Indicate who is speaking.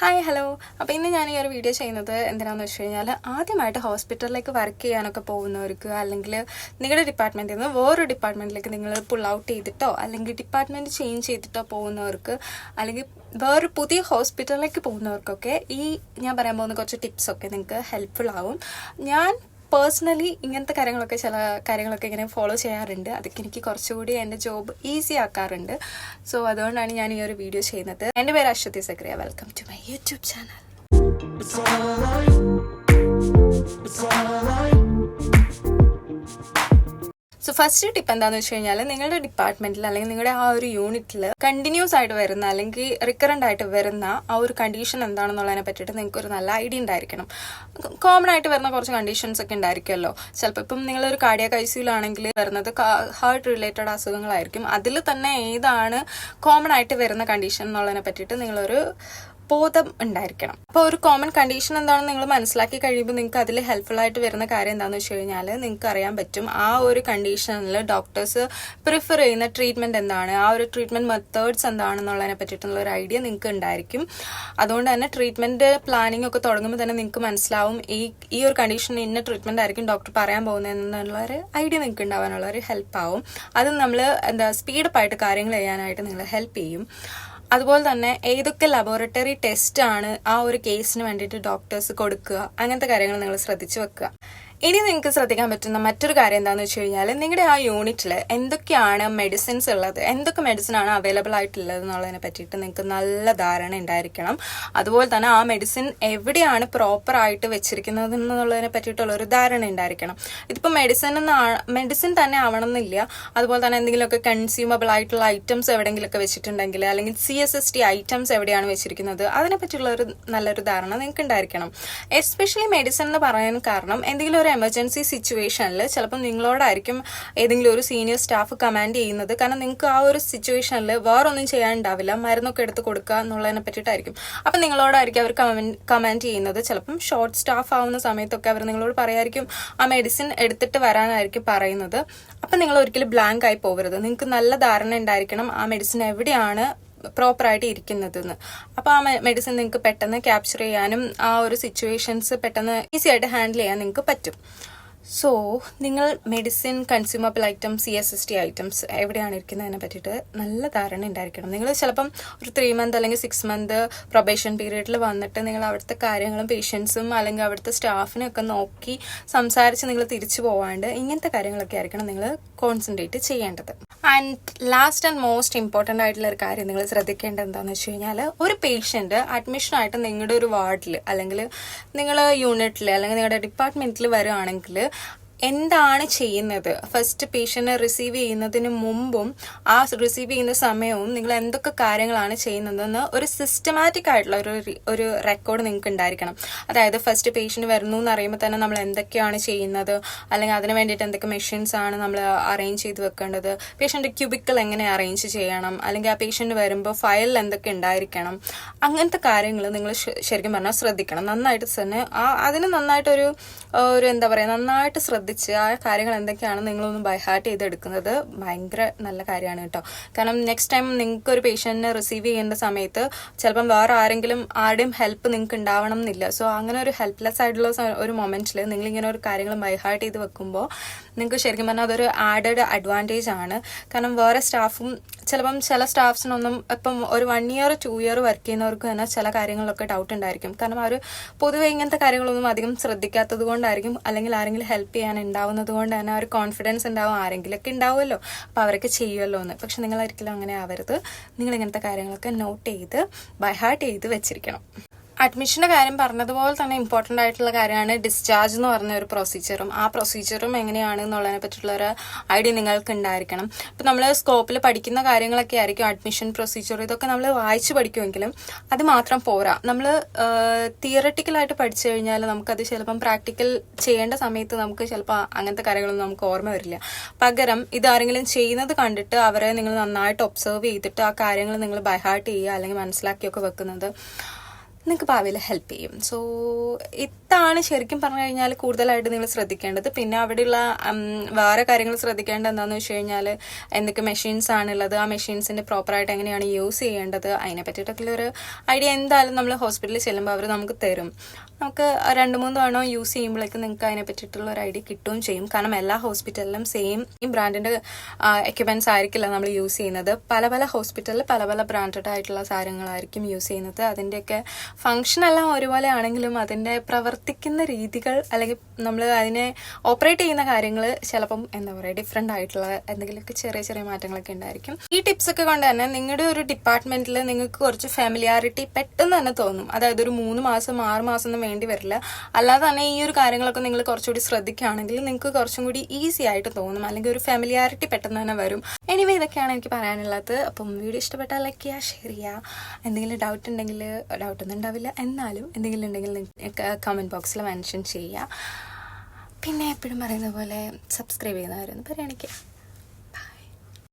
Speaker 1: Hi hello അപ്പോൾ ഇന്ന് ഞാൻ ഈ ഒരു വീഡിയോ ചെയ്യുന്നത് എന്തിനാണെന്ന് വെച്ച് കഴിഞ്ഞാൽ ആദ്യമായിട്ട് ഹോസ്പിറ്റലിലേക്ക് വർക്ക് ചെയ്യാനൊക്കെ പോകുന്നവർക്ക് അല്ലെങ്കിൽ നിങ്ങളുടെ ഡിപ്പാർട്ട്മെന്റിൽ നിന്ന് വേറൊരു ഡിപ്പാർട്ട്മെന്റിലേക്ക് നിങ്ങൾ പുൾ ഔട്ട് ചെയ്തിട്ടോ അല്ലെങ്കിൽ ഡിപ്പാർട്ട്മെന്റ് ചേഞ്ച് ചെയ്തിട്ടോ പോകുന്നവർക്ക് അല്ലെങ്കിൽ വേറൊരു പുതിയ ഹോസ്പിറ്റലിലേക്ക് പോകുന്നവർക്കൊക്കെ ഈ ഞാൻ പറയാൻ പോകുന്ന കുറച്ച് ടിപ്സൊക്കെ നിങ്ങൾക്ക് ഹെൽപ്ഫുൾ ആവും. ഞാൻ പേഴ്സണലി ഇങ്ങനത്തെ കാര്യങ്ങളൊക്കെ ചില കാര്യങ്ങളൊക്കെ ഇങ്ങനെ ഫോളോ ചെയ്യാറുണ്ട്. അതൊക്കെ എനിക്ക് കുറച്ചുകൂടി എന്റെ ജോബ് ഈസി ആക്കാറുണ്ട്. സോ അതുകൊണ്ടാണ് ഞാൻ ഈ ഒരു വീഡിയോ ചെയ്യുന്നത്. എന്റെ പേര് Aswathy Sakriya. Welcome to my YouTube channel first tip എന്താന്ന് വെച്ച് കഴിഞ്ഞാൽ നിങ്ങളുടെ ഡിപ്പാർട്ട്മെന്റിൽ അല്ലെങ്കിൽ നിങ്ങളുടെ ആ ഒരു യൂണിറ്റിൽ കണ്ടിന്യൂസ് ആയിട്ട് വരുന്ന അല്ലെങ്കിൽ റിക്കറന്റ് ആയിട്ട് വരുന്ന ആ ഒരു കണ്ടീഷൻ എന്താണെന്നുള്ളതിനെ പറ്റിയിട്ട് നിങ്ങൾക്ക് ഒരു നല്ല ഐഡിയ ഉണ്ടായിരിക്കണം. കോമൺ ആയിട്ട് വരുന്ന കുറച്ച് കണ്ടീഷൻസ് ഒക്കെ ഉണ്ടായിരിക്കുമല്ലോ. ചിലപ്പോൾ ഇപ്പം നിങ്ങളൊരു കാർഡിയാക് ഐസിയിലാണെങ്കിൽ വരുന്നത് ഹാർട്ട് റിലേറ്റഡ് അസുഖങ്ങളായിരിക്കും. അതിൽ തന്നെ ഏതാണ് കോമൺ ആയിട്ട് വരുന്ന കണ്ടീഷൻ എന്നുള്ളതിനെ പറ്റിയിട്ട് നിങ്ങളൊരു ബോധം ഉണ്ടായിരിക്കണം. അപ്പോൾ ഒരു കോമൺ കണ്ടീഷൻ എന്താണെന്ന് നിങ്ങൾ മനസ്സിലാക്കി കഴിയുമ്പോൾ നിങ്ങൾക്ക് അതിൽ ഹെൽപ്ഫുൾ ആയിട്ട് വരുന്ന കാര്യം എന്താണെന്ന് വെച്ച് കഴിഞ്ഞാൽ നിങ്ങൾക്ക് അറിയാൻ പറ്റും. ആ ഒരു കണ്ടീഷനിൽ ഡോക്ടേഴ്സ് പ്രിഫർ ചെയ്യുന്ന ട്രീറ്റ്മെന്റ് എന്താണ്? ആ ഒരു ട്രീറ്റ്മെന്റ് മെത്തേഡ്സ് എന്താണെന്നുള്ളതിനെ പറ്റിയിട്ടുള്ള ഒരു ഐഡിയ നിങ്ങൾക്ക് ഉണ്ടായിരിക്കും. അതുകൊണ്ട് തന്നെ ട്രീറ്റ്മെന്റ് പ്ലാനിംഗ് ഒക്കെ തുടങ്ങുമ്പോൾ തന്നെ നിങ്ങൾക്ക് മനസ്സിലാവും ഈ ഈ ഒരു കണ്ടീഷന് ഇന്ന ട്രീറ്റ്മെന്റ് ആയിരിക്കും ഡോക്ടർ പറയാൻ പോകുന്നതെന്നുള്ള ഒരു ഐഡിയ നിങ്ങൾക്ക് ഉണ്ടാവാനുള്ള ഒരു ഹെൽപ്പ് ആവും. അത് നമ്മൾ എന്താ സ്പീഡപ്പായിട്ട് കാര്യങ്ങൾ ചെയ്യാനായിട്ട് നിങ്ങൾ ഹെൽപ്പ് ചെയ്യും. അതുപോലെ തന്നെ ഏതൊക്കെ ലബോറട്ടറി ടെസ്റ്റ് ആണ് ആ ഒരു കേസിന് വേണ്ടിയിട്ട് ഡോക്ടേഴ്സ് കൊടുക്കുക? അങ്ങനത്തെ കാര്യങ്ങൾ നിങ്ങൾ ശ്രദ്ധിച്ചു വെക്കുക. ഇനി നിങ്ങൾക്ക് ശ്രദ്ധിക്കാൻ പറ്റുന്ന മറ്റൊരു കാര്യം എന്താണെന്ന് വെച്ച് കഴിഞ്ഞാൽ നിങ്ങളുടെ ആ യൂണിറ്റിൽ എന്തൊക്കെയാണ് മെഡിസിൻസ് ഉള്ളത്? എന്തൊക്കെ മെഡിസിൻ ആണ് അവൈലബിൾ ആയിട്ടുള്ളത് എന്നുള്ളതിനെ പറ്റിയിട്ട് നിങ്ങൾക്ക് നല്ല ധാരണ ഉണ്ടായിരിക്കണം. അതുപോലെ തന്നെ ആ മെഡിസിൻ എവിടെയാണ് പ്രോപ്പർ ആയിട്ട് വെച്ചിരിക്കുന്നത് എന്നുള്ളതിനെ പറ്റിയിട്ടുള്ള ഒരു ധാരണ ഉണ്ടായിരിക്കണം. ഇതിപ്പോൾ മെഡിസിൻ മെഡിസിൻ തന്നെ ആവണമെന്നില്ല. അതുപോലെ തന്നെ എന്തെങ്കിലുമൊക്കെ കൺസ്യൂമബിൾ ആയിട്ടുള്ള ഐറ്റംസ് എവിടെയെങ്കിലുമൊക്കെ വെച്ചിട്ടുണ്ടെങ്കിൽ അല്ലെങ്കിൽ C S S T items എവിടെയാണ് വെച്ചിരിക്കുന്നത്? അതിനെ പറ്റിയുള്ള ഒരു നല്ലൊരു ധാരണ നിങ്ങൾക്ക് ഉണ്ടായിരിക്കണം. എസ്പെഷ്യലി മെഡിസിൻ എന്ന് പറയാൻ കാരണം എന്തെങ്കിലും ഒരു എമർജൻസി സിറ്റുവേഷനിൽ ചിലപ്പോൾ നിങ്ങളോടായിരിക്കും ഏതെങ്കിലും ഒരു സീനിയർ സ്റ്റാഫ് കമാൻഡ് ചെയ്യുന്നത്. കാരണം നിങ്ങൾക്ക് ആ ഒരു സിറ്റുവേഷനിൽ വേറൊന്നും ചെയ്യാനുണ്ടാവില്ല. മരുന്നൊക്കെ എടുത്ത് കൊടുക്കുക എന്നുള്ളതിനെ പറ്റിയിട്ടായിരിക്കും. അപ്പം നിങ്ങളോടായിരിക്കും അവർ കമാൻഡ് ചെയ്യുന്നത്. ചിലപ്പം ഷോർട്ട് സ്റ്റാഫ് ആവുന്ന സമയത്തൊക്കെ അവർ നിങ്ങളോട് പറയായിരിക്കും ആ മെഡിസിൻ എടുത്തിട്ട് വരാനായിരിക്കും പറയുന്നത്. അപ്പം നിങ്ങൾ ഒരിക്കലും ബ്ലാങ്ക് ആയി പോകരുത് നിങ്ങൾക്ക് നല്ല ധാരണ ഉണ്ടായിരിക്കണം. ആ മെഡിസിൻ എവിടെയാണ് പ്രോപ്പറായിട്ട് ഇരിക്കുന്നതെന്ന്. അപ്പോൾ ആ മെഡിസിൻ നിങ്ങൾക്ക് പെട്ടെന്ന് ക്യാപ്ചർ ചെയ്യാനും ആ ഒരു സിറ്റുവേഷൻസ് പെട്ടെന്ന് ഈസി ആയിട്ട് ഹാൻഡിൽ ചെയ്യാൻ നിങ്ങൾക്ക് പറ്റും. സോ നിങ്ങൾ medicine consumable items C S S T items എവിടെയാണ് ഇരിക്കുന്നതിനെ പറ്റിയിട്ട് നല്ല ധാരണ ഉണ്ടായിരിക്കണം. നിങ്ങൾ ചിലപ്പം ഒരു ത്രീ മന്ത് അല്ലെങ്കിൽ സിക്സ് മന്ത് പ്രൊബേഷൻ പീരീഡിൽ വന്നിട്ട് നിങ്ങൾ അവിടുത്തെ കാര്യങ്ങളും പേഷ്യൻസും അല്ലെങ്കിൽ അവിടുത്തെ സ്റ്റാഫിനൊക്കെ നോക്കി സംസാരിച്ച് നിങ്ങൾ തിരിച്ചു പോവാണ്ട് ഇങ്ങനത്തെ കാര്യങ്ങളൊക്കെ ആയിരിക്കണം നിങ്ങൾ കോൺസെൻട്രേറ്റ് ചെയ്യേണ്ടത്. And last and most important ആയിട്ടുള്ള ഒരു കാര്യം നിങ്ങൾ ശ്രദ്ധിക്കേണ്ടത് എന്താണെന്ന് വെച്ച് കഴിഞ്ഞാൽ ഒരു പേഷ്യന്റ് അഡ്മിഷനായിട്ട് നിങ്ങളുടെ ഒരു വാർഡിൽ അല്ലെങ്കിൽ നിങ്ങൾ യൂണിറ്റിൽ അല്ലെങ്കിൽ നിങ്ങളുടെ ഡിപ്പാർട്ട്മെന്റിൽ വരുവാണെങ്കിൽ എന്താണ് ചെയ്യുന്നത്? ഫസ്റ്റ് പേഷ്യന്റിനെ റിസീവ് ചെയ്യുന്നതിന് മുമ്പും ആ റിസീവ് ചെയ്യുന്ന സമയവും നിങ്ങൾ എന്തൊക്കെ കാര്യങ്ങളാണ് ചെയ്യുന്നതെന്ന് ഒരു സിസ്റ്റമാറ്റിക് ആയിട്ടുള്ള ഒരു ഒരു റെക്കോർഡ് നിങ്ങൾക്ക് ഉണ്ടായിരിക്കണം. അതായത് ഫസ്റ്റ് പേഷ്യന്റ് വരുന്നു എന്ന് അറിയുമ്പോൾ തന്നെ നമ്മൾ എന്തൊക്കെയാണ് ചെയ്യുന്നത്? അല്ലെങ്കിൽ അതിന് വേണ്ടിയിട്ട് എന്തൊക്കെ മെഷീൻസ് ആണ് നമ്മൾ അറേഞ്ച് ചെയ്ത് വെക്കേണ്ടത്? പേഷ്യന്റെ ക്യൂബിക്കൽ എങ്ങനെ അറേഞ്ച് ചെയ്യണം? അല്ലെങ്കിൽ ആ പേഷ്യന്റ് വരുമ്പോൾ ഫയലിൽ എന്തൊക്കെ ഉണ്ടായിരിക്കണം? അങ്ങനത്തെ കാര്യങ്ങൾ നിങ്ങൾ ശരിക്കും പറഞ്ഞാൽ ശ്രദ്ധിക്കണം. നന്നായിട്ട് തന്നെ ആ അതിന് നന്നായിട്ടൊരു ഒരു എന്താ പറയുക നന്നായിട്ട് ശ്രദ്ധിച്ച് ആ കാര്യങ്ങൾ എന്തൊക്കെയാണ് നിങ്ങളൊന്ന് ബൈഹാർട്ട് ചെയ്തെടുക്കുന്നത്? ഭയങ്കര നല്ല കാര്യമാണ് കേട്ടോ. കാരണം നെക്സ്റ്റ് ടൈം നിങ്ങൾക്ക് ഒരു പേഷ്യന്റിനെ റിസീവ് ചെയ്യേണ്ട സമയത്ത് ചിലപ്പം വേറെ ആരെങ്കിലും ആരുടെയും ഹെൽപ്പ് നിങ്ങൾക്ക് ഉണ്ടാവണം എന്നില്ല. സോ അങ്ങനെ ഒരു ഹെൽപ്ലെസ് ആയിട്ടുള്ള ഒരു മൊമെന്റിൽ നിങ്ങൾ ഇങ്ങനെ ഒരു കാര്യങ്ങൾ ബൈഹാർട്ട് ചെയ്ത് വെക്കുമ്പോൾ നിങ്ങൾക്ക് ശരിക്കും പറഞ്ഞാൽ അതൊരു ആഡഡ് അഡ്വാന്റേജ് ആണ്. കാരണം വേറെ സ്റ്റാഫും ചിലപ്പം ചില സ്റ്റാഫ്സിനൊന്നും ഇപ്പം ഒരു one year two year work ചെയ്യുന്നവർക്ക് തന്നെ ചില കാര്യങ്ങളിലൊക്കെ ഡൗട്ട് ഉണ്ടായിരിക്കും. കാരണം അവർ പൊതുവെ ഇങ്ങനത്തെ കാര്യങ്ങളൊന്നും അധികം ശ്രദ്ധിക്കാത്തത് കൊണ്ടായിരിക്കും. അല്ലെങ്കിൽ ആരെങ്കിലും ഹെൽപ്പ് ചെയ്യാൻ ഉണ്ടാവുന്നത് കൊണ്ട് തന്നെ ഒരു കോൺഫിഡൻസ് ഉണ്ടാവും ആരെങ്കിലൊക്കെ ഉണ്ടാവുമല്ലോ അപ്പോൾ അവരൊക്കെ ചെയ്യുമല്ലോ എന്ന്. പക്ഷെ നിങ്ങൾ അങ്ങനെ ആവരുത്. നിങ്ങൾ ഇങ്ങനത്തെ കാര്യങ്ങളൊക്കെ നോട്ട് ചെയ്ത് ബൈ ഹാർട്ട് ചെയ്ത് വെച്ചിരിക്കണം. അഡ്മിഷന്റെ കാര്യം പറഞ്ഞതുപോലെ തന്നെ ഇമ്പോർട്ടന്റ് ആയിട്ടുള്ള കാര്യമാണ് ഡിസ്ചാർജ് എന്ന് പറഞ്ഞ ഒരു പ്രൊസീജിയറും ആ പ്രൊസീജിയറും എങ്ങനെയാണ് എന്നുള്ളതിനെ പറ്റിയിട്ടുള്ള ഒരു ഐഡിയ നിങ്ങൾക്ക് ഉണ്ടായിരിക്കണം ഇപ്പം നമ്മൾ സ്കോപ്പിൽ പഠിക്കുന്ന കാര്യങ്ങളൊക്കെ ആയിരിക്കും അഡ്മിഷൻ പ്രൊസീജിയർ ഇതൊക്കെ നമ്മൾ വായിച്ച് പഠിക്കുമെങ്കിലും അത് മാത്രം പോരാ. നമ്മൾ തിയറട്ടിക്കലായിട്ട് പഠിച്ചു കഴിഞ്ഞാൽ നമുക്കത് ചിലപ്പം പ്രാക്ടിക്കൽ ചെയ്യേണ്ട സമയത്ത് നമുക്ക് ചിലപ്പോൾ അങ്ങനത്തെ കാര്യങ്ങളൊന്നും നമുക്ക് ഓർമ്മ വരില്ല. പകരം ഇതാരെങ്കിലും ചെയ്യുന്നത് കണ്ടിട്ട് അവരെ നിങ്ങൾ നന്നായിട്ട് ഒബ്സർവ് ചെയ്തിട്ട് ആ കാര്യങ്ങൾ നിങ്ങൾ ബൈഹാർട്ട് ചെയ്യുക അല്ലെങ്കിൽ മനസ്സിലാക്കിയൊക്കെ വെക്കുന്നത്. നിങ്ങൾക്ക് ഭാവിയിൽ ഹെൽപ്പ് ചെയ്യും. സോ ഇതാണ് ശരിക്കും പറഞ്ഞു കഴിഞ്ഞാൽ കൂടുതലായിട്ട് നിങ്ങൾ ശ്രദ്ധിക്കേണ്ടത്. പിന്നെ അവിടെയുള്ള വേറെ കാര്യങ്ങൾ ശ്രദ്ധിക്കേണ്ടത് എന്താണെന്ന് വെച്ച് കഴിഞ്ഞാൽ എന്തൊക്കെ മെഷീൻസ് ആണുള്ളത് ആ മെഷീൻസിന്റെ പ്രോപ്പറായിട്ട് എങ്ങനെയാണ് യൂസ് ചെയ്യേണ്ടത് അതിനെ പറ്റിയിട്ടൊക്കെ ഒരു ഐഡിയ എന്തായാലും നമ്മൾ ഹോസ്പിറ്റലിൽ ചെല്ലുമ്പോൾ അവർ നമുക്ക് തരും. നമുക്ക് രണ്ട് മൂന്ന് തവണ യൂസ് ചെയ്യുമ്പോഴേക്കും നിങ്ങൾക്ക് അതിനെ പറ്റിയിട്ടുള്ള ഒരു ഐഡിയ കിട്ടുകയും ചെയ്യും. കാരണം എല്ലാ ഹോസ്പിറ്റലിലും സെയിം ഈ ബ്രാൻഡിന്റെ എക്യുപ്മെന്റ്സ് ആയിരിക്കില്ല നമ്മൾ യൂസ് ചെയ്യുന്നത്. പല പല ഹോസ്പിറ്റലിൽ പല പല ബ്രാൻഡഡ് ആയിട്ടുള്ള സാധനങ്ങളായിരിക്കും യൂസ് ചെയ്യുന്നത്. അതിന്റെയൊക്കെ ഫങ്ഷൻ എല്ലാം ഒരുപോലെ ആണെങ്കിലും അതിന്റെ പ്രവർത്തിക്കുന്ന രീതികൾ അല്ലെങ്കിൽ നമ്മൾ അതിനെ ഓപ്പറേറ്റ് ചെയ്യുന്ന കാര്യങ്ങൾ ചിലപ്പം എന്താ പറയുക ഡിഫറെന്റ് ആയിട്ടുള്ള എന്തെങ്കിലുമൊക്കെ ചെറിയ ചെറിയ മാറ്റങ്ങളൊക്കെ ഉണ്ടായിരിക്കും. ഈ ടിപ്സ് ഒക്കെ കൊണ്ട് തന്നെ നിങ്ങളുടെ ഒരു ഡിപ്പാർട്ട്മെന്റിൽ നിങ്ങൾക്ക് കുറച്ച് ഫാമിലിയാരിറ്റി പെട്ടെന്ന് തന്നെ തോന്നും. അതായത് ഒരു മൂന്ന് മാസം ആറ് മാസം വേണ്ടി വരില്ല. അല്ലാതെ തന്നെ ഈ ഒരു കാര്യങ്ങളൊക്കെ നിങ്ങൾ കുറച്ചുകൂടി ശ്രദ്ധിക്കുകയാണെങ്കിൽ നിങ്ങൾക്ക് കുറച്ചും കൂടി ഈസി ആയിട്ട് തോന്നും. അല്ലെങ്കിൽ ഒരു ഫാമിലിയാരിറ്റി പെട്ടെന്ന് തന്നെ വരും. എനിവേ ഇതൊക്കെയാണ് എനിക്ക് പറയാനുള്ളത്. അപ്പം വീഡിയോ ഇഷ്ടപ്പെട്ടാൽ ലൈക്ക് ചെയ്യുക ഷെയർ ചെയ്യുക. എന്തെങ്കിലും ഡൗട്ട് ഉണ്ടെങ്കിൽ ഡൗട്ട് ഒന്നും ഉണ്ടാവില്ല. എന്നാലും എന്തെങ്കിലും ഉണ്ടെങ്കിൽ കമന്റ് ബോക്സിൽ മെൻഷൻ ചെയ്യുക. പിന്നെ എപ്പോഴും പറയുന്ന പോലെ സബ്സ്ക്രൈബ് ചെയ്യുന്നവരൊന്ന് പരിഗണിക്കുക